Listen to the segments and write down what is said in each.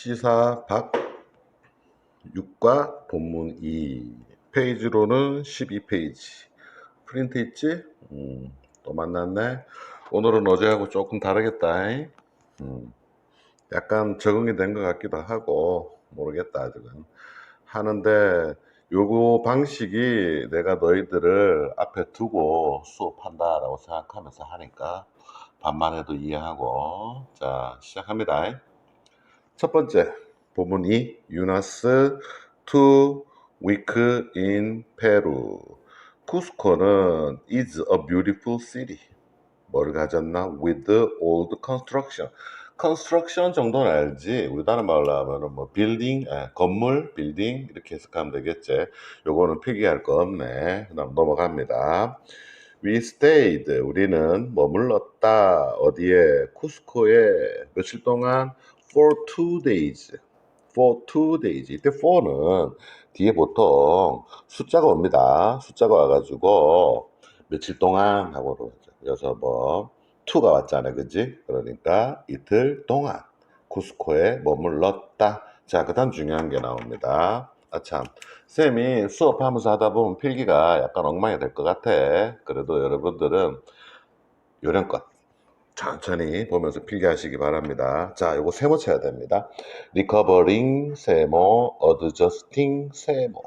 시사 박 6과 본문 2 페이지로는 12페이지. 프린트 있지? 음, 또 만났네. 오늘은 어제하고 조금 다르겠다. 음, 약간 적응이 된 것 같기도 하고 모르겠다 아직은. 하는데 요거 방식이 내가 너희들을 앞에 두고 수업한다라고 생각하면서 하니까 반만 해도 이해하고. 자 시작합니다 첫 번째 2 유나스 to week in Peru 쿠스코는 is a beautiful city. 뭘 가졌나? with old construction. construction 정도는 알지? 우리 다른 말로 하면은 뭐 빌딩 아, 건물 빌딩 이렇게 해석하면 되겠지. 요거는 필기할 거 없네. 그다음 넘어갑니다. We stayed. 우리는 머물렀다. 어디에? 쿠스코에. 며칠 동안 for two days. for two days. 이때 for는 뒤에 보통 숫자가 옵니다. 숫자가 와가지고 며칠 동안 하고 그러죠. 그래서 뭐 to가 왔잖아요. 그지 그러니까 이틀 동안. 쿠스코에 머물렀다. 자 그 다음 중요한 게 나옵니다. 아 참. 쌤이 수업하면서 하다 보면 필기가 약간 엉망이 될 것 같아. 그래도 여러분들은 요령껏 천천히 보면서 필기하시기 바랍니다. 자, 요거 세모 쳐야 됩니다. recovering 세모, adjusting 세모.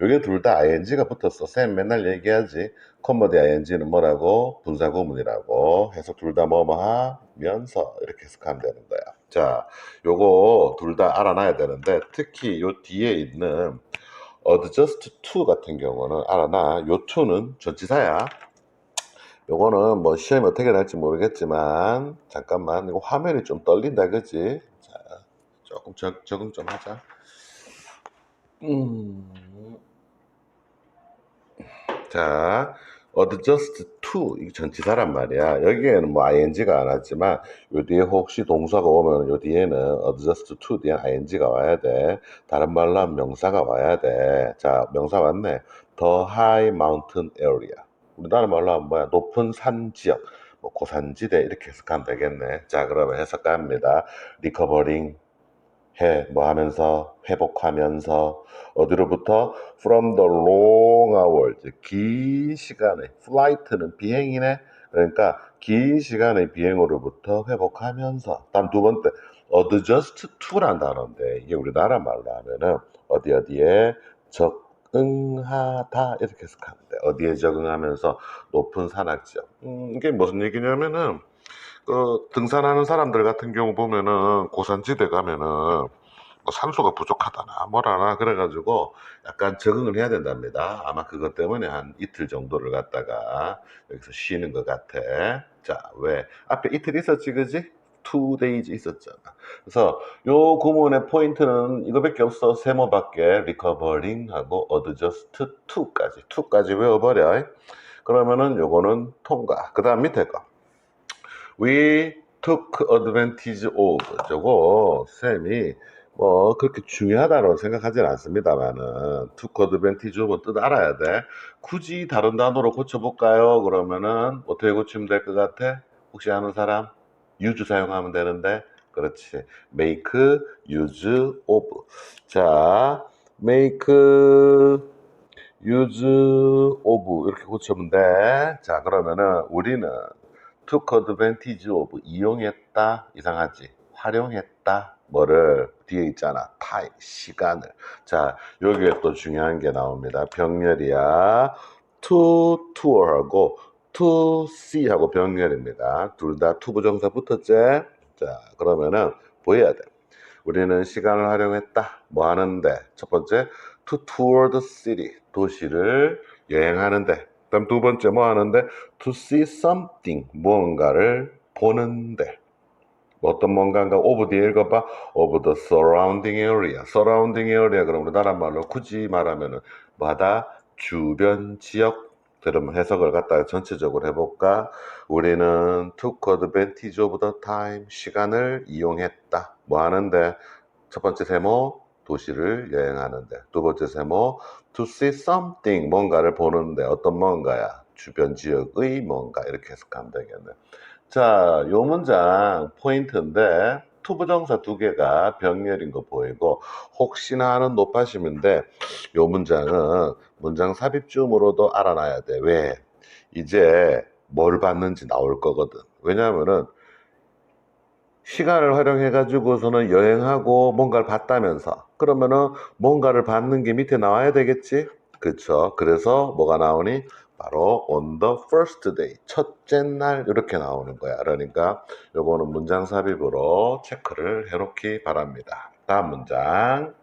요게 둘 다 ing가 붙었어. 쌤 맨날 얘기하지. 컨버드 ing는 뭐라고? 분사구문이라고 해서 둘 다 뭐뭐 하면서 이렇게 해석하면 되는 거야. 자, 요거 둘 다 알아놔야 되는데 특히 요 뒤에 있는 adjust to 같은 경우는 알아놔. 요 to는 전치사야. 요거는 뭐 시험이 어떻게 날지 모르겠지만 잠깐만 이거 화면이 좀 떨린다 그지? 자 조금 적, 적응 좀 하자. 음. 자 adjust to 이 전치사란 말이야. 여기에는 뭐 ing가 안 왔지만 요 뒤에 혹시 동사가 오면 요 뒤에는 adjust to 뒤에 ing가 와야 돼. 다른 말로 하면 명사가 와야 돼. 자 명사 왔네. The high mountain area. 우리나라 말로 하면 뭐야? 높은 산 지역. 뭐 고산지대 이렇게 해석하면 되겠네. 자 그러면 해석합니다. 리커버링 해 뭐 하면서 회복하면서 어디로부터? From the long hours 긴 시간의 flight는 비행이네. 그러니까 긴 시간의 비행으로부터 회복하면서. 다음 두 번째. Adjust to란 단어인데 이게 우리나라 말로 하면은 어디 어디에? 적 응하다 이렇게 해석하면 돼. 어디에 적응하면서 높은 산악지역. 음, 이게 무슨 얘기냐면은 그 등산하는 사람들 같은 경우 보면은 고산지대 가면은 뭐 산소가 부족하다나 뭐라나 그래가지고 약간 적응을 해야 된답니다. 아마 그것 때문에 한 이틀 정도를 갖다가 여기서 쉬는 것 같아. 자, 왜? 앞에 이틀 있었지, 그지? Days 있었잖아. 그래서 요 구문의 포인트는 이거밖에 없어. 세모밖에 recovering하고 adjust to까지. to까지 외워버려. 그러면은 요거는 통과. 그 다음 밑에 거. We took advantage of. 저거 쌤이 뭐 그렇게 중요하다고 생각하진 않습니다만은 took advantage of은 뜻 알아야 돼. 굳이 다른 단어로 고쳐볼까요? 그러면은 어떻게 고치면 될 것 같아? 혹시 아는 사람? Use 사용하면 되는데. 그렇지. make use of. 자 make use of. 이렇게 고치면 돼 자 그러면은 우리는 took advantage of 이용했다 이상하지. 활용했다. 뭐를 뒤에 있잖아. 타임 시간을. 자 여기에 또 중요한 게 나옵니다. 병렬이야. to tour하고 to see 하고 병렬입니다. 둘 다 to 부정사 붙었지? 자, 그러면은 보여야 돼. 우리는 시간을 활용했다. 뭐 하는데? 첫 번째, to tour the city. 도시를 여행하는데. 그다음 두 번째 뭐 하는데? to see something. 무언가를 보는데. 뭐 어떤 뭔가인가 of 뒤에 읽어봐. of the surrounding area. surrounding area 그럼 우리나라 말로 굳이 말하면은 뭐하다? 주변 지역 그러면 해석을 갖다가 전체적으로 해볼까? 우리는 took advantage of the time, 시간을 이용했다. 뭐 하는데? 첫 번째 세모, 도시를 여행하는데. 두 번째 세모, to see something, 뭔가를 보는데. 어떤 뭔가야? 주변 지역의 뭔가. 이렇게 해석하면 되겠네. 자, 요 문장 포인트인데, 투부정사 두 개가 병렬인 거 보이고 혹시나 하는 높아심인데 요 문장은 문장 삽입쯤으로도 알아놔야 돼. 왜? 이제 뭘 받는지 나올 거거든. 왜냐하면은 시간을 활용해 가지고서는 여행하고 뭔가를 봤다면서 그러면은 뭔가를 받는 게 밑에 나와야 되겠지? 그쵸? 그래서 뭐가 나오니? 바로 on the first day 첫째 날 이렇게 나오는 거야. 그러니까 요거는 문장 삽입으로 체크를 해놓기 바랍니다. 다음 문장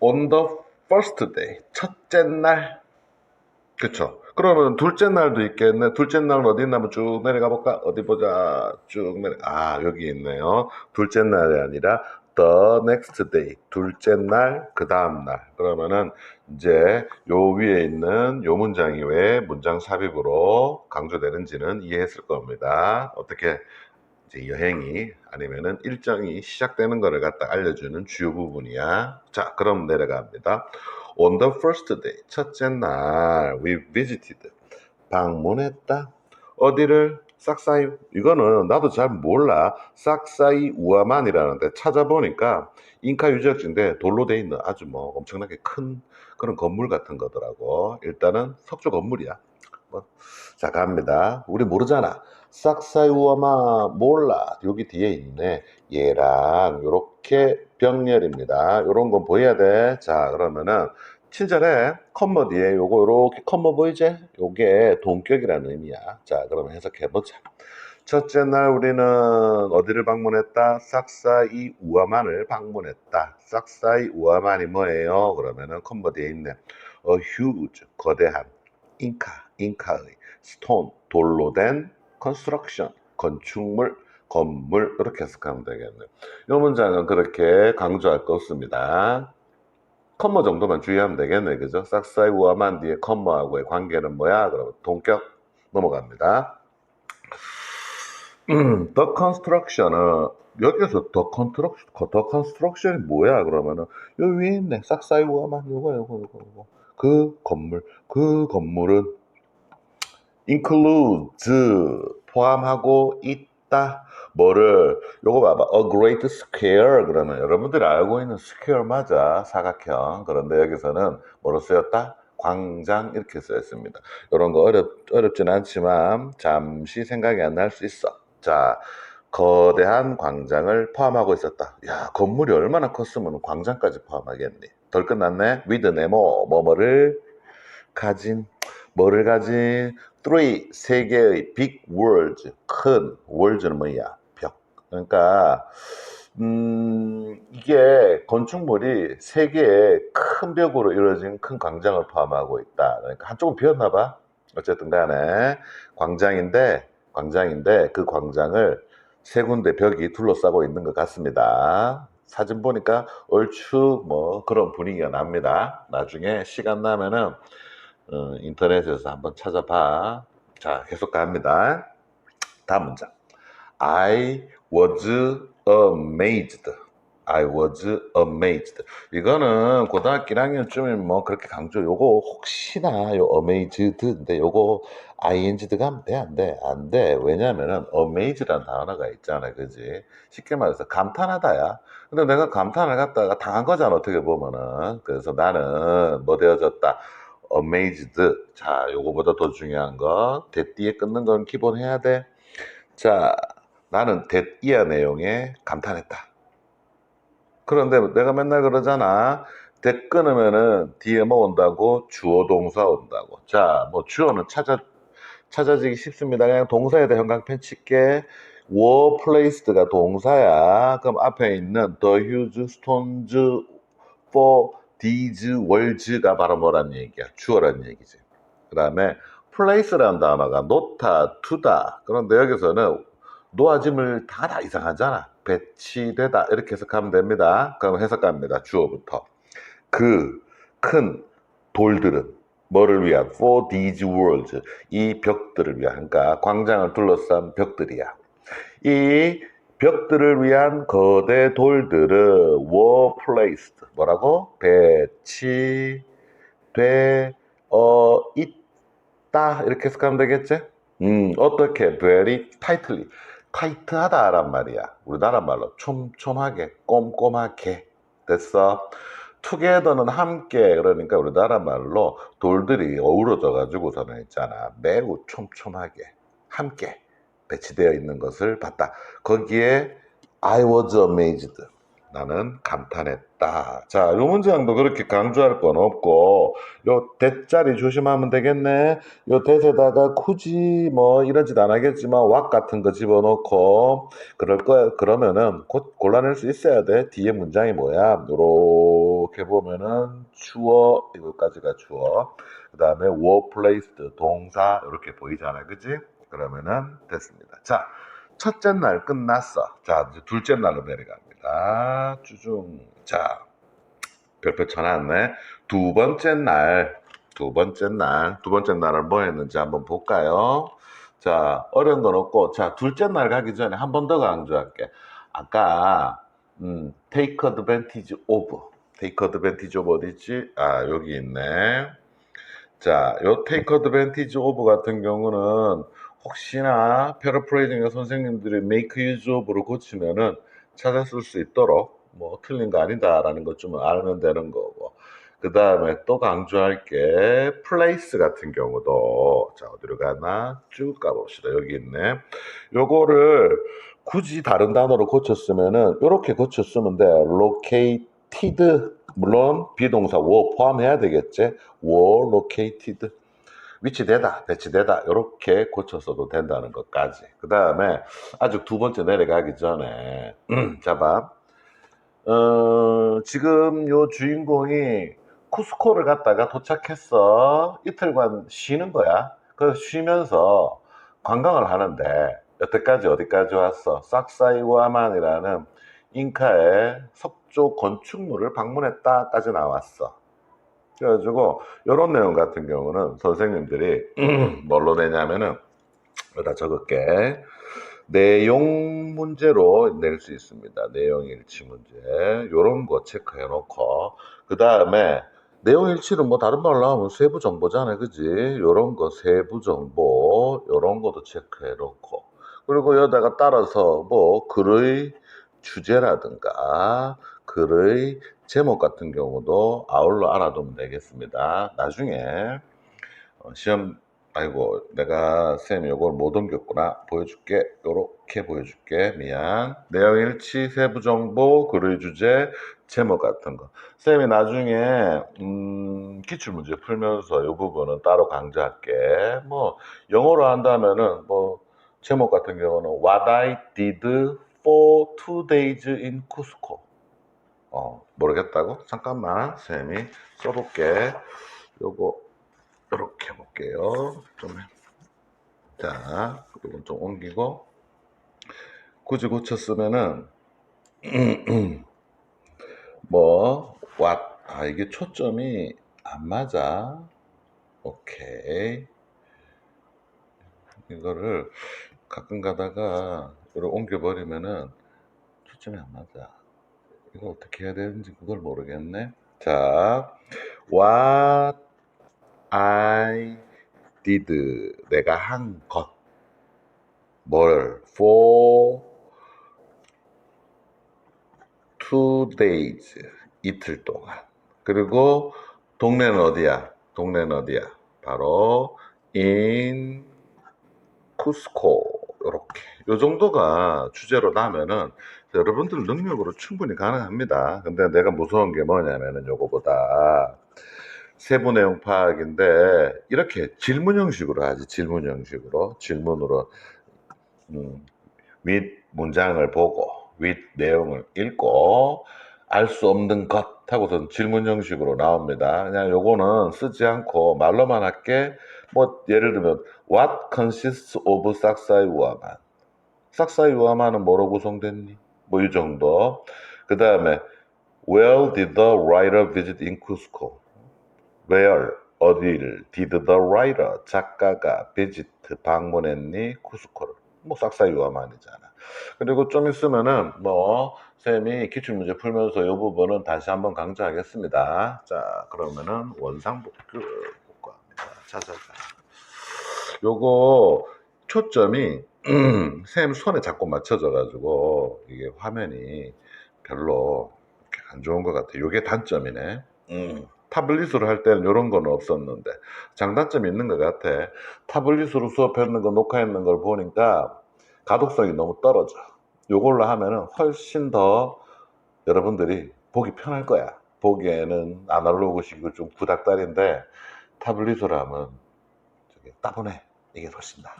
on the first day 첫째 날 그쵸? 그러면 둘째 날도 있겠네. 둘째 날은 어디 있나면 쭉 내려가 볼까? 어디 보자. 쭉 내려. 아, 여기 있네요. 둘째 날이 아니라 the next day. 둘째 날, 그 다음 날. 그러면은 이제 요 위에 있는 요 문장이 왜 문장 삽입으로 강조되는지는 이해했을 겁니다. 어떻게 이제 여행이 아니면은 일정이 시작되는 거를 갖다 알려주는 주요 부분이야. 자, 그럼 내려갑니다. On the first day, 첫째 날, we visited. 방문했다. 어디를? 싹사이. 이거는 나도 잘 몰라. 싹사이 우아만이라는데 찾아보니까 잉카 유적지인데 돌로 돼 있는 아주 뭐 엄청나게 큰 그런 건물 같은 거더라고. 일단은 석조 건물이야. 뭐, 자, 갑니다. 우리 모르잖아. 싹사이 우아마 몰라. 여기 뒤에 있네. 얘랑 요렇게 병렬입니다. 요런 건 보여야 돼. 자, 그러면은 친절해. 컴머 뒤에 요거 요렇게 컴머 보이지? 요게 동격이라는 의미야. 자, 그러면 해석해 보자. 첫째 날 우리는 어디를 방문했다? 싹사이 우아만을 방문했다. 싹사이 우아만이 뭐예요? 그러면은 있네. A huge, 거대한 잉카, 잉카의 스톤, 돌로 된 컨스트럭션, 건축물, 건물 이렇게 해석하면 되겠네요. 이 문장은 그렇게 강조할 거 없습니다. 컴머 정도만 주의하면 되겠네, 그죠? 싹사이 우아만 뒤에 컴머하고의 관계는 뭐야? 그러면 동격 넘어갑니다. 음, the construction은 여기서 더 컨스트럭션, 더 컨스트럭션이 뭐야? 그러면은 여기 위에 있네. 싹사이 우아만 요거 요거 요거 요거 그 건물, 그 건물은 includes 포함하고 있다. 뭐를 요거 봐봐. A great square 그러면 여러분들이 알고 있는 square 맞아. 사각형. 그런데 여기서는 뭐로 쓰였다? 광장 이렇게 쓰였습니다. 이런 거 어렵 어렵진 않지만 잠시 생각이 안 날 수 있어. 자, 거대한 광장을 포함하고 있었다. 야, 건물이 얼마나 컸으면 광장까지 포함하겠니? 덜 끝났네. with 네모 뭐뭐를 가진 뭐를 가진 three 세 개의 big words 큰 words는 뭐야 벽 그러니까 음 이게 건축물이 세 개의 큰 벽으로 이루어진 큰 광장을 포함하고 있다 그러니까 한쪽은 비었나 봐 어쨌든 간에 광장인데 광장인데 그 광장을 세 군데 벽이 둘러싸고 있는 것 같습니다. 사진 보니까 얼추 뭐 그런 분위기가 납니다. 나중에 시간 나면은 어, 인터넷에서 한번 찾아봐. 자, 계속 갑니다. 다음 문장. I was amazed. I was amazed. 이거는 고등학교 1학년쯤이면 뭐 그렇게 강조, 요거 혹시나 요 amazed인데 요거 ing가 하면 돼? 안 돼? 안 돼. 왜냐면은 amazed라는 단어가 있잖아. 그지? 쉽게 말해서 감탄하다야. 근데 내가 감탄을 갖다가 당한 거잖아. 어떻게 보면은. 그래서 나는 뭐 되어졌다. Amazed. 자, 요거보다 더 중요한 건 대띠에 끊는 건 기본 해야 돼. 자, 나는 대띠야 내용에 감탄했다. 그런데 내가 맨날 그러잖아. 대 끊으면은 뒤에 뭐 온다고? 주어 동사 온다고. 자, 뭐 주어는 찾아 찾아지기 쉽습니다. 그냥 동사에 대한 강편 칠게. were placed가 동사야. 그럼 앞에 있는 the huge stones for these words가 바로 뭐란 얘기야? 주어란 얘기지. 그 다음에 place라는 단어가 놓다, 두다. 그런데 여기서는 놓아짐을 다다 이상하잖아. 배치되다. 이렇게 해석하면 됩니다. 그럼 해석합니다. 주어부터. 그 큰 돌들은 뭐를 위한? For these worlds. 이 벽들을 위한. 그러니까 광장을 둘러싼 벽들이야. 이 벽들을 위한 거대 돌들은 were placed. 뭐라고? 배치되어 있다. 이렇게 해석하면 되겠지? 음, 어떻게? very tightly. 타이트하다란 말이야. 우리나라 말로 촘촘하게, 꼼꼼하게. 됐어? 투게더는 함께 그러니까 우리나라 말로 돌들이 어우러져 가지고서는 있잖아 매우 촘촘하게 함께 배치되어 있는 것을 봤다. 거기에 I was amazed. 나는 감탄했다. 자, 요 문장도 그렇게 강조할 건 없고, 요 대자리 조심하면 되겠네. 요 대에다가 굳이 뭐 이런 짓 안 하겠지만 왁 같은 거 집어넣고, 그럴 거야. 그러면은 곧 골라낼 수 있어야 돼. 뒤에 문장이 뭐야? 요렇게 보면은 주어, 이거까지가 주어. 그 다음에 were placed, 동사, 이렇게 보이잖아. 그지? 그러면은 됐습니다. 자, 첫째 날 끝났어. 자, 이제 둘째 날로 내려갑니다. 주중. 자, 별표 쳐놨네. 두 번째 날, 두 번째 날, 두 번째 날은 뭐 했는지 한번 볼까요? 자, 어려운 건 없고, 자, 둘째 날 가기 전에 한 번 더 강조할게. 아까, 음, take advantage of. take advantage of 어디지? 아, 여기 있네. 자, 요 take advantage of 같은 경우는 혹시나 패러프레이징의 선생님들이 make use of를 고치면은 찾았을 수 있도록 뭐 틀린 거 아니다라는 것 좀 알면 되는 거고. 그 다음에 또 강조할 게 place 같은 경우도 자 어디로 가나? 쭉 가봅시다. 여기 있네. 요거를 굳이 다른 단어로 고쳤으면은 요렇게 고쳤으면 돼. located. 물론 비동사 were 포함해야 되겠지. were located 위치되다, 배치되다 이렇게 고쳤어도 된다는 것까지. 그 다음에 아직 두 번째 내려가기 전에 자봐. 어, 지금 요 주인공이 쿠스코를 갔다가 도착했어. 이틀간 쉬는 거야. 그래서 쉬면서 관광을 하는데 여태까지 어디까지 왔어? 삭사이와만이라는 잉카의 석조 건축물을 방문했다까지 나왔어. 그래가지고 이런 내용 같은 경우는 선생님들이 뭘로 내냐면은 여기다 적을게. 내용 문제로 낼 수 있습니다. 내용 일치 문제. 이런 거 체크해 놓고. 그 다음에 내용 일치는 뭐 다른 말로 하면 세부 정보잖아요, 그지? 이런 거 세부 정보 이런 것도 체크해 놓고. 그리고 여기다가 따라서 뭐 글의 주제라든가 글의 제목 같은 경우도 아울러 알아두면 되겠습니다. 나중에 어, 시험 아이고 내가 쌤 이걸 못 옮겼구나. 보여줄게. 요렇게 보여줄게. 미안. 내용 일치 세부 정보 글의 주제 제목 같은 거. 쌤이 나중에 음, 기출 문제 풀면서 이 부분은 따로 강조할게. 뭐 영어로 한다면은 뭐 제목 같은 경우는 What I did for two days in Cusco 어, 모르겠다고? 잠깐만, 쌤이 써볼게. 요거, 요렇게 해볼게요. 좀, 자, 이건 좀 옮기고. 굳이 고쳤으면은, 뭐, what, 아, 이게 초점이 안 맞아. 오케이. 이거를 가끔 가다가, 이걸 옮겨버리면은, 초점이 안 맞아. 이거 어떻게 해야 되는지 그걸 모르겠네. 자, what I did 내가 한 것. 뭘 for two days 이틀 동안. 그리고 동네는 어디야? 동네는 어디야? 바로 in 쿠스코 이렇게 요 정도가 주제로 나면은 여러분들 능력으로 충분히 가능합니다. 근데 내가 무서운 게 뭐냐면은 요거보다 세부 내용 파악인데 이렇게 질문 형식으로 하지 질문 형식으로 질문으로 음, 윗 문장을 보고 윗 내용을 읽고 알 수 없는 것 하고선 질문 형식으로 나옵니다. 그냥 요거는 쓰지 않고 말로만 할게 뭐 예를 들면 What consists of 싹사이 우아만 싹사이 우아만은 뭐로 구성됐니? 뭐 이 정도. 그 다음에 Where did the writer visit in Cusco? Where 어디를 did the writer 작가가 visit 방문했니? 쿠스코를. 뭐 싹사이우아만이잖아. 그리고 좀 있으면은 뭐 쌤이 기출 문제 풀면서 이 부분은 다시 한번 강조하겠습니다. 자 그러면은 원상복구 복구합니다. 찾아자. 요거 초점이 쌤 손에 자꾸 맞춰져가지고 이게 화면이 별로 안 좋은 것 같아. 요게 단점이네. 음, 타블릿으로 할 때는 이런 건 없었는데 장단점이 있는 것 같아. 타블릿으로 수업했는 거 녹화했는 걸 보니까 가독성이 너무 떨어져. 요걸로 하면은 훨씬 더 여러분들이 보기 편할 거야. 보기에는 아날로그식으로 좀 구닥다리인데 타블릿으로 하면 저기 따분해. 이게 훨씬 나.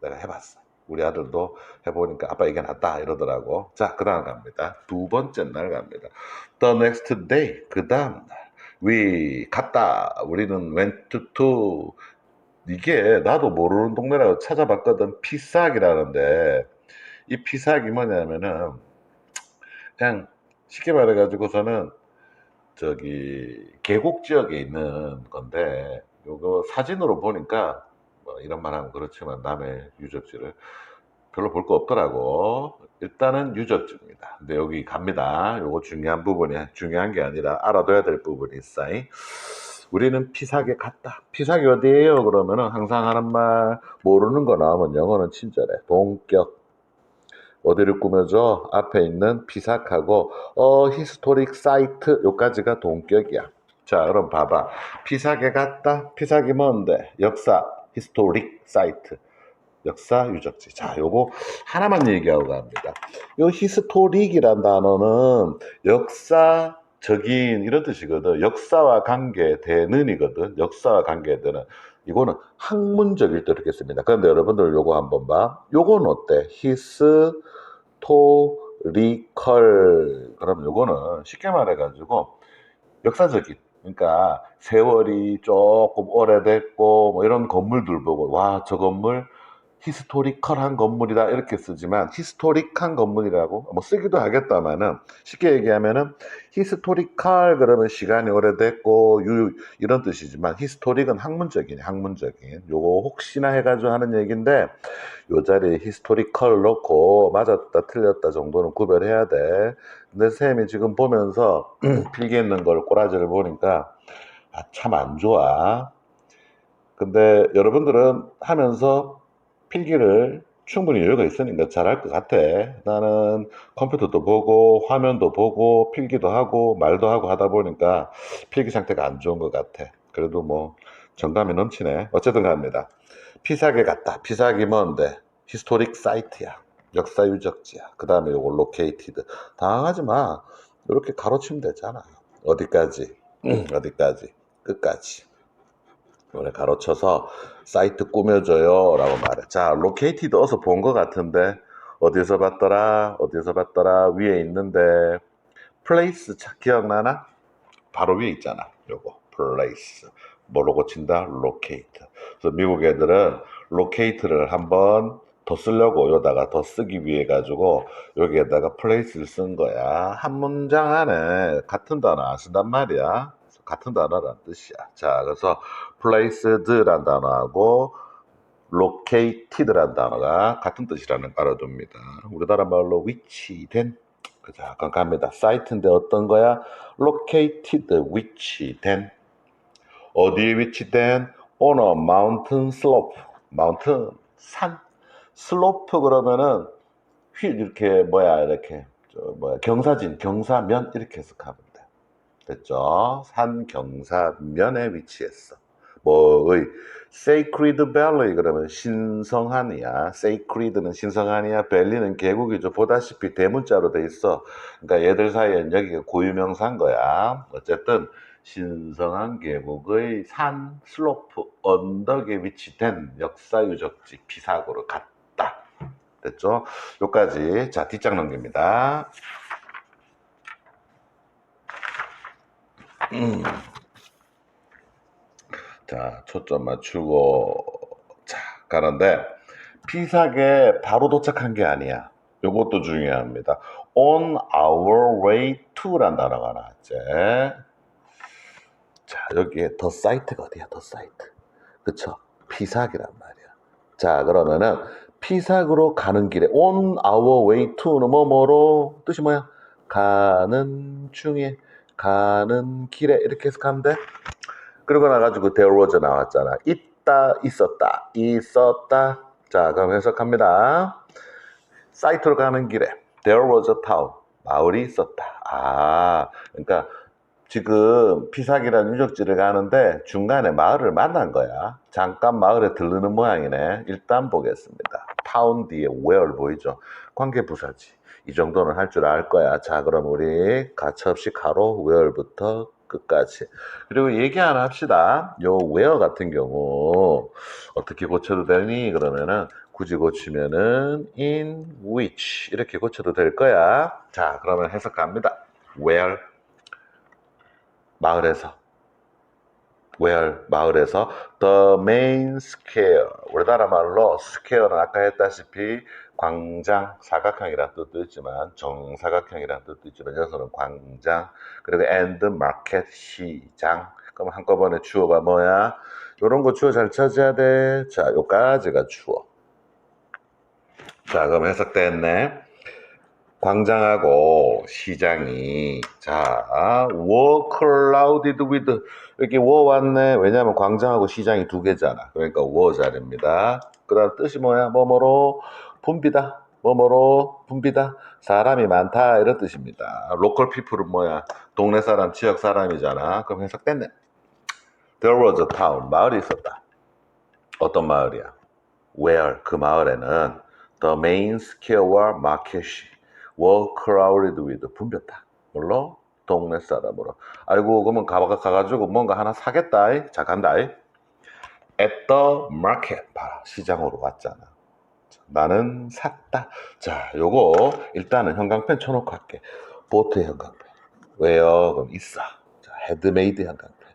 내가 해봤어. 우리 아들도 해보니까 아빠 이게 낫다 이러더라고. 자, 그 다음 갑니다. 두 번째 날 갑니다. The next day. 그 다음 날. We 갔다. 우리는 went to. 이게 나도 모르는 동네라고 찾아봤거든. 피삭이라는데 이 피삭이 뭐냐면은 그냥 쉽게 말해가지고서는 저기 계곡 지역에 있는 건데 요거 사진으로 보니까 뭐 이런 말 하면 그렇지만 남의 유적지를 별로 볼 거 없더라고. 일단은 유적지입니다. 근데 여기 갑니다. 요거 중요한 부분이 중요한 게 아니라 알아둬야 될 부분이 있어요. 우리는 피삭에 갔다. 피삭이 어디예요? 그러면은 항상 하는 말 모르는 거 나오면 영어는 친절해. 동격. 어디를 꾸며줘? 앞에 있는 피삭하고 어 히스토릭 사이트 요까지가 동격이야. 자, 그럼 봐봐. 피삭에 갔다. 피삭이 뭔데? 역사, 히스토릭 사이트. 역사 유적지. 자, 요거 하나만 얘기하고 갑니다. 요 히스토릭이란 단어는 역사적인 이런 뜻이거든. 역사와 관계되는이거든. 역사와 관계되는. 이거는 학문적일 때 이렇게 씁니다. 그런데 여러분들 요거 한번 봐. 요건 어때? 히스토리컬. 그럼 요거는 쉽게 말해가지고 역사적인. 그러니까 세월이 조금 오래됐고 뭐 이런 건물들 보고 와 저 건물 히스토리컬한 건물이다 이렇게 쓰지만 히스토릭한 건물이라고 뭐 쓰기도 하겠다마는 쉽게 얘기하면은 히스토리컬 그러면 시간이 오래됐고 유, 이런 뜻이지만 히스토릭은 학문적인 학문적인. 요거 혹시나 해가지고 하는 얘기인데 요 자리에 히스토리컬 넣고 맞았다 틀렸다 정도는 구별해야 돼. 근데 쌤이 지금 보면서 필기에 있는 걸 꼬라지를 보니까 아, 참 안 좋아. 근데 여러분들은 하면서 필기를 충분히 여유가 있으니까 잘할 것 같아. 나는 컴퓨터도 보고 화면도 보고 필기도 하고 말도 하고 하다 보니까 필기 상태가 안 좋은 것 같아. 그래도 뭐 정감이 넘치네. 어쨌든 갑니다. 피사계 같다. 피사기 뭔데? 히스토릭 사이트야. 역사 유적지야. 그 다음에 요거 로케이티드. 당황하지 마. 이렇게 가로치면 되잖아. 어디까지? 어디까지? 끝까지. 이번에 가로쳐서 사이트 꾸며줘요 라고 말해. 자 로케이티드 어서 본 것 같은데 어디서 봤더라? 어디서 봤더라? 위에 있는데 플레이스 기억나나? 바로 위에 있잖아. 요거 플레이스. 뭐로 고친다? 로케이트. 그래서 미국 애들은 로케이트를 한번 더 쓰려고 여기다가 더 쓰기 위해 가지고 여기에다가 플레이스를 쓴 거야. 한 문장 안에 같은 단어 안 쓴단 말이야 같은 단어란 뜻이야 자 그래서 placed란 단어하고 located란 단어가 같은 뜻이라는 걸 알아둡니다. 우리나라 말로 위치된 그죠? 약간 갑니다. 사이트인데 어떤 거야? located 위치된 어디에 위치된 on a mountain slope mountain 산 슬로프 그러면은 휘 이렇게 뭐야 이렇게 저 뭐야 경사진 경사면 이렇게 해석하면 돼. 됐죠? 산 경사면에 위치했어. 뭐의 sacred valley 그러면 신성한이야. sacred는 신성한이야. 밸리는 계곡이죠. 보다시피 대문자로 돼 있어. 그러니까 얘들 사이엔 여기가 고유명사인 거야. 어쨌든 신성한 계곡의 산 슬로프 언덕에 위치된 역사 유적지 피사고로 갔다. 됐죠? 요까지 자 뒷장 넘깁니다. 음. 자, 초점 맞추고, 자, 가는데, 피삭에 바로 도착한 게 아니야. 요것도 중요합니다. on our way to란 단어가 나왔지. 자, 여기에 더 사이트가 어디야, 더 사이트. 그쵸? 피삭이란 말이야. 자, 그러면은, 피삭으로 가는 길에, on our way to는 뭐뭐로, 뜻이 뭐야? 가는 중에, 가는 길에, 이렇게 해서 가면 돼? 그러고 나가지고 there was 나왔잖아. 있다, 있었다, 있었다, 자, 그럼 해석합니다. 사이트로 가는 길에 there was a town. 마을이 있었다. 아, 그러니까 지금 피사기라는 유적지를 가는데 중간에 마을을 만난 거야. 잠깐 마을에 들르는 모양이네. 일단 보겠습니다. 타운 뒤에 where 보이죠? 관계 부사지. 이 정도는 할 줄 알 거야. 자, 그럼 우리 가차없이 가로 where부터 끝까지. 그리고 얘기 하나 합시다. 요 where 같은 경우 어떻게 고쳐도 되니? 그러면은 굳이 고치면은 in which 이렇게 고쳐도 될 거야. 자, 그러면 해석 갑니다. where 마을에서 where 마을에서 the main square 우리나라 말로 square는 아까 했다시피 광장 사각형이라는 뜻도 있지만 정사각형이라는 뜻도 있지만 여기서는 광장 그리고 and market 시장. 그럼 한꺼번에 주어가 뭐야? 요런 거 주어 잘 찾아야 돼 자 요까지가 주어. 자 그럼 해석됐네. 광장하고 시장이 자 were clouded with 여기 were 왔네. 왜냐하면 광장하고 시장이 두 개잖아. 그러니까 were 자리입니다. 그 다음 뜻이 뭐야? 뭐뭐로 붐비다 뭐뭐로 붐비다 사람이 많다 이런 뜻입니다 로컬 피플은 뭐야 동네 사람 지역 사람이잖아 그럼 해석됐네 there was a town 마을이 있었다 어떤 마을이야 where 그 마을에는 the main square와 market이 were crowded with 붐볐다. 뭘로? 동네 사람으로. 아이고 그러면 가, 가가지고 뭔가 하나 사겠다. 이. 자 간다. 이. at the market. 봐라 시장으로 왔잖아. 자, 나는 샀다. 자 요거 일단은 형광펜 쳐놓고 할게. 보트 형광펜. 왜요? 그럼 있어. 자 헤드메이드 형광펜.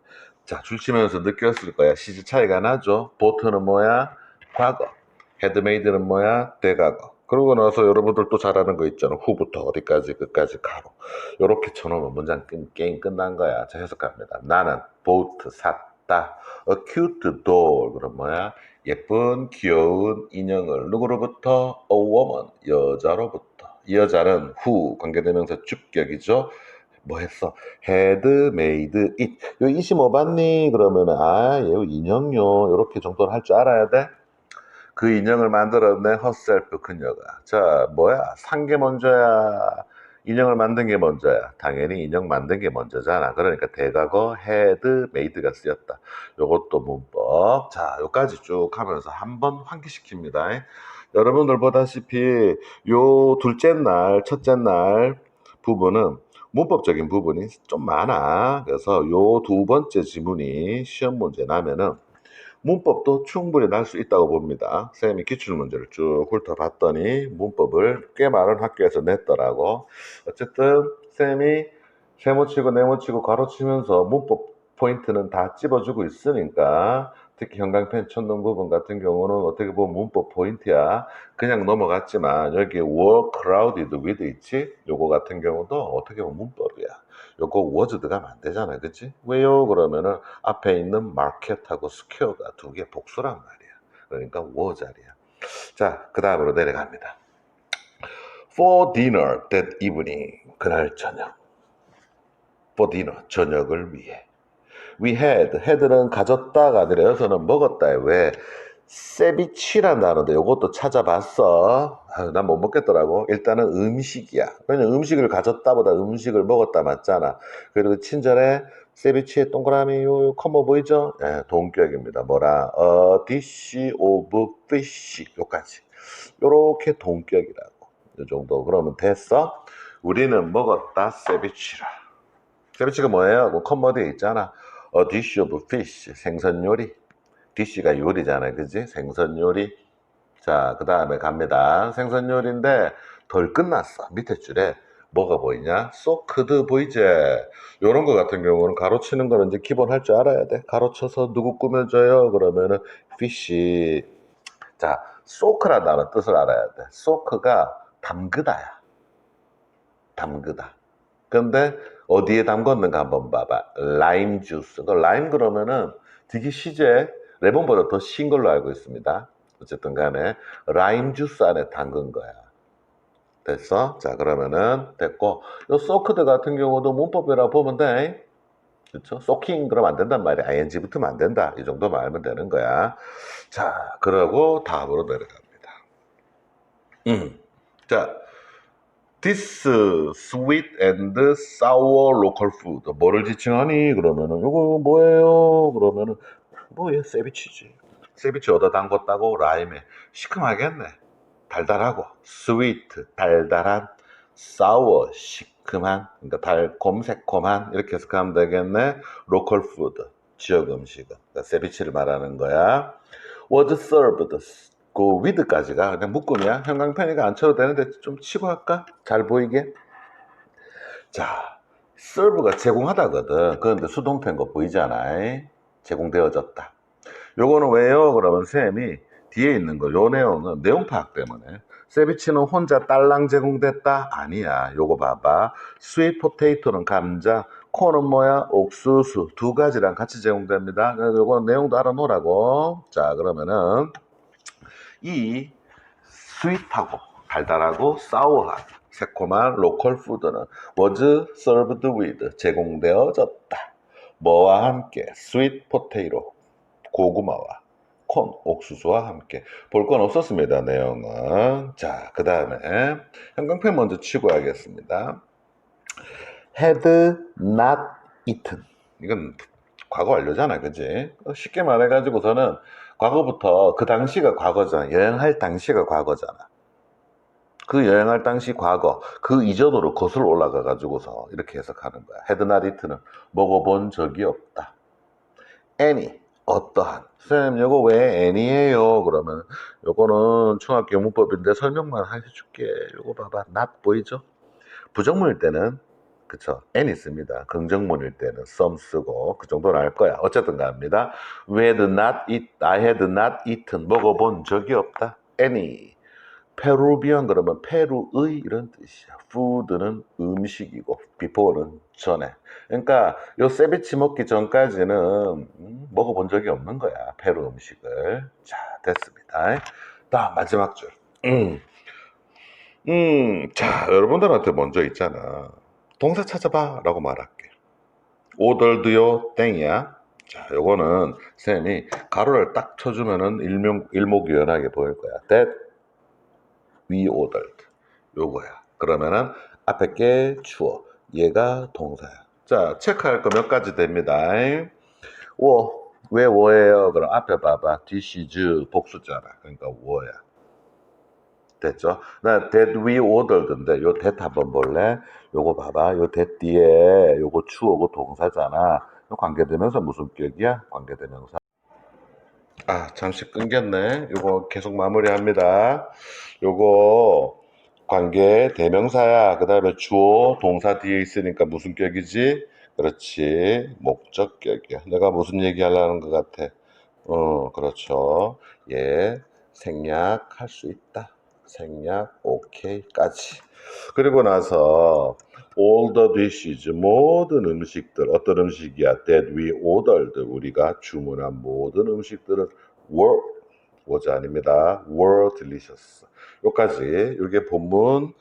자 줄치면서 느꼈을 거야. 시즈 차이가 나죠. 보트는 뭐야? 과거. 헤드메이드는 뭐야? 대과거. 그러고 나서 여러분들 또 잘하는 거 있잖아. 후부터 어디까지 끝까지 가로. 요렇게 쳐놓으면 문장 끝, 게임 끝난 거야. 자 해석합니다. 나는 보트 샀다. A cute doll. 그럼 뭐야? 예쁜 귀여운 인형을 누구로부터? A woman. 여자로부터. 이 여자는 후 관계대명사 주격이죠. 뭐 했어? had made it. 요 이시 뭐 봤니? 그러면은 아, 얘 인형요. 요렇게 정도는 할 줄 알아야 돼. 그 인형을 만들었네 herself 그녀가 자 뭐야 산게 먼저야 인형을 만든 게 먼저야. 당연히 인형 만든 게 먼저잖아. 그러니까 대과거 had made가 쓰였다. 요것도 문법. 자 요까지 쭉 하면서 한번 환기시킵니다. 여러분들 보다시피 요 둘째 날 첫째 날 부분은 문법적인 부분이 좀 많아. 그래서 요 두 번째 지문이 시험 문제 나면은 문법도 충분히 날 수 있다고 봅니다. 쌤이 기출문제를 쭉 훑어봤더니 문법을 꽤 많은 학교에서 냈더라고. 어쨌든 쌤이 세모치고 네모치고 가로치면서 문법 포인트는 다 찝어주고 있으니까 특히 형광펜 쳤는 부분 같은 경우는 어떻게 보면 문법 포인트야. 그냥 넘어갔지만 여기 were crowded with 있지? 요거 같은 경우도 어떻게 보면 문법이야. 요거 was 들어가면 안 되잖아요. 그치? 왜요? 그러면은 앞에 있는 market하고 square가 두 개 복수란 말이야. 그러니까 was 자리야. 자, 그 다음으로 내려갑니다. For dinner that evening. 그날 저녁. For dinner. 저녁을 위해. We had. had는 가졌다가 아니라 여기서는 먹었다. 왜? 세비치란 단어인데 요것도 찾아봤어. 난 못 먹겠더라고. 일단은 음식이야. 왜냐면 음식을 가졌다보다 음식을 먹었다 맞잖아. 그리고 친절에 세비치의 동그라미 요, 요 컴보 보이죠? 예, 동격입니다. 뭐라? 어, dish of fish 요까지. 요렇게 동격이라고. 요 정도. 그러면 됐어? 우리는 먹었다 세비치라. 세비치가 뭐예요? 그 컴버드에 있잖아. 어, dish of fish 생선 요리. 디쉬가 요리잖아요. 그지? 생선 요리. 자, 그 다음에 갑니다. 생선 요리인데 덜 끝났어. 밑에 줄에 뭐가 보이냐? 소크드 보이지? 요런 거 같은 경우는 가로치는 거는 이제 기본 할 줄 알아야 돼. 가로쳐서 누구 꾸며줘요? 그러면은 피쉬. 자, 소크라는 뜻을 알아야 돼. 소크가 담그다야. 담그다. 근데 어디에 담궜는가 한번 봐봐. 라임 주스. 그 라임 그러면은 되게 시제 레몬보다 더 신 걸로 알고 있습니다. 어쨌든 간에 라임 주스 안에 담근 거야. 됐어? 자 그러면은 됐고 요 소크드 같은 경우도 문법이라 보면 돼. 그렇죠? 소킹 그러면 안 된단 말이야. ing 붙으면 안 된다. 이 정도 말하면 되는 거야. 자, 그러고 다음으로 내려갑니다. 음. 자, this sweet and sour local food. 뭐를 지칭하니? 그러면은 이거 뭐예요? 그러면은 뭐예? 세비치지. 세비치 얻어 담궜다고 라임에 시큼하겠네. 달달하고 sweet 달달한 sour 시큼한 그러니까 달콤 새콤한 이렇게 해서 가면 되겠네. local food 지역 음식은 그러니까 세비치를 말하는 거야. was served 그 with까지가 그냥 묶음이야. 형광펜이가 안 쳐도 되는데 좀 치고 할까? 잘 보이게. 자, serve가 제공하다거든. 그런데 수동태인 거 보이잖아. 제공되어졌다. 요거는 왜요? 그러면 쌤이 뒤에 있는 거, 요 내용은 내용 파악 때문에. 세비치는 혼자 딸랑 제공됐다? 아니야. 요거 봐봐. 스윗 포테이토는 감자, 콘은 뭐야? 옥수수. 두 가지랑 같이 제공됩니다. 요거 내용도 알아놓으라고. 자, 그러면은 이 스윗하고 달달하고 사워한 새콤한 로컬 푸드는 was served with 제공되어졌다. 뭐와 함께 스윗 포테이로 고구마와 콘 옥수수와 함께 볼 건 없었습니다. 내용은 자그 다음에 형광펜 먼저 치고 하겠습니다. had not eaten 이건 과거 완료잖아, 그지? 쉽게 말해 가지고서는 과거부터 그 당시가 과거잖아. 여행할 당시가 과거잖아. 그 여행할 당시 과거, 그 이전으로 거슬러 올라가 가지고서 이렇게 해석하는 거야. eaten은 먹어본 적이 없다. any 어떠한 쌤 요거 왜 any예요? 그러면 요거는 중학교 문법인데 설명만 해줄게. 요거 봐봐. not 보이죠? 부정문일 때는 그쵸 any 씁니다. 긍정문일 때는 some 쓰고 그 정도는 알 거야. 어쨌든 갑니다. We had not eat, I had not eaten 먹어본 적이 없다. any 페루비언 그러면 페루의 이런 뜻이야. food는 음식이고 before는 전에. 그러니까 요 세비치 먹기 전까지는 음, 먹어본 적이 없는 거야. 페루 음식을. 자 됐습니다. 다음 마지막 줄. 음. 음, 자 여러분들한테 먼저 있잖아. 동사 찾아봐 라고 말할게. 오덜드요 땡이야. 자, 요거는 쌤이 가로를 딱 쳐주면은 일명, 일목요연하게 보일 거야. That ordered. 요거야. 그러면은 앞에 게 주어, 얘가 동사야. 자, 체크할 거 몇 가지 됩니다. 워, 왜 워예요? 그럼 앞에 봐봐. this is 복수잖아. 그러니까 워야. 됐죠? 나 that we ordered인데 요 that 한번 볼래? 요거 봐봐. 요 that 뒤에 요거 주어고 동사잖아. 요 관계대명사 무슨 격이야? 관계대명사. 아, 잠시 끊겼네. 요거 계속 마무리합니다. 요거 관계 대명사야. 그 다음에 주어 동사 뒤에 있으니까 무슨 격이지? 그렇지. 목적격이야. 내가 무슨 얘기 하려는 것 같아? 어, 그렇죠. 예, 생략할 수 있다. 생략, 오케이까지. 그리고 나서 all the dishes, 모든 음식들, 어떤 음식이야? that we ordered, 우리가 주문한 모든 음식들은 were, 아닙니다. were delicious. 요까지, 요게 본문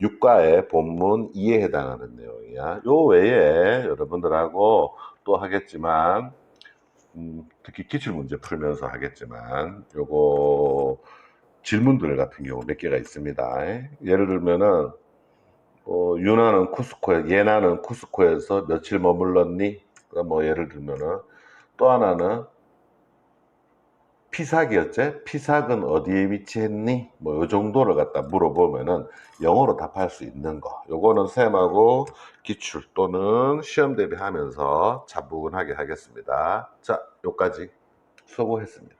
6과의 본문 2에 해당하는 내용이야. 요 외에 여러분들하고 또 하겠지만, 음, 특히 기출 문제 풀면서 하겠지만, 요거 질문들 같은 경우 몇 개가 있습니다. 예를 들면은, 어, 유나는 쿠스코에, 예나는 쿠스코에서 며칠 머물렀니? 그럼 뭐 예를 들면은, 또 하나는, 피삭이었지? 피삭은 어디에 위치했니? 뭐 요 정도를 갖다 물어보면은 영어로 답할 수 있는 거. 요거는 쌤하고 기출 또는 시험 대비하면서 차분하게 하겠습니다. 자, 요까지 수고했습니다.